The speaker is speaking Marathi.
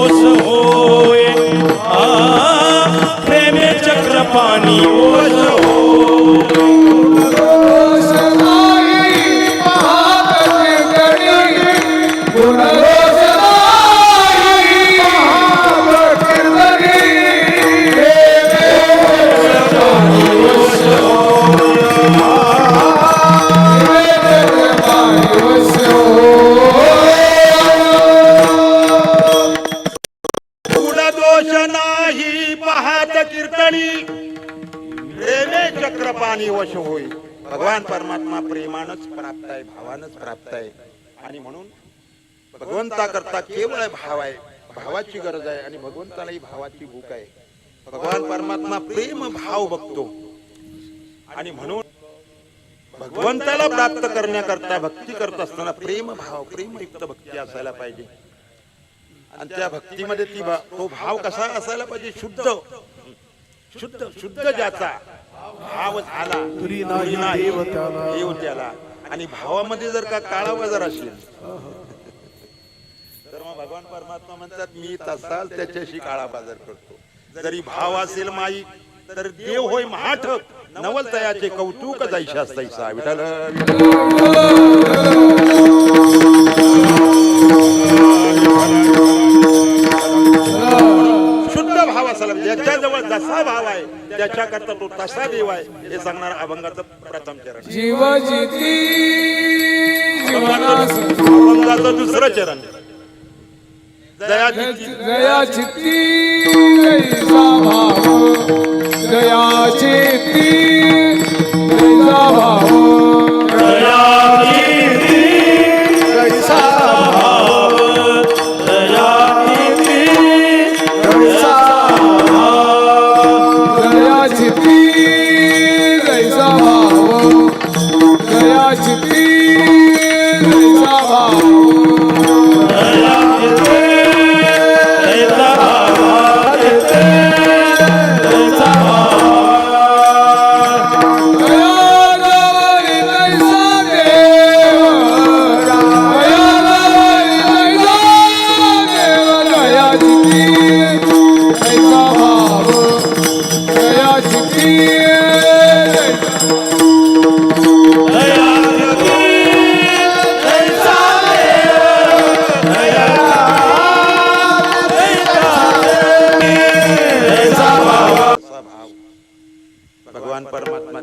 ओस होय. आ प्रेमे चक्र पाणी ओस कीर्तनी. प्रेमे चक्रपाणी वश होई. भगवान परमात्मा प्रेमानच प्राप्त आहे भावानच प्राप्त आहे. आणि म्हणून भगवंता करता केवळ भाव आहे भावाची गरज आहे आणि भगवंतालाही भावाची भूक आहे. भगवान परमात्मा प्रेम भाव बघतो. आणि म्हणून भगवंताला प्राप्त करण्याकरता भक्ती करत असताना प्रेम भाव प्रेमयुक्त भक्ती असायला पाहिजे. आणि त्या भक्तीमध्ये ती तो भाव कसा असायला पाहिजे? शुद्ध. शुद्ध शुद्ध ज्याचा भाव झाला तुरी नाही देव त्याला. आणि भावामध्ये जर का काळा बाजार असेल तर मग भगवान परमात्मा म्हणतात मी तसाल त्याच्याशी काळा बाजार करतो. जरी भाव असेल माई तर देव होय महाठक. नवल तयाचे कौतुक जायशा तैसा विठाल असायला ज्याच्याजवळ जसा भाव आहे त्याच्याकरता तो तसा देव आहे हे सांगणार अभंगाचं प्रथम चरण. जीव अभंगाचं दुसरं चरण. दया जिती. चिती जैसा भाव दया चिती जैसा भगवान परमात्मा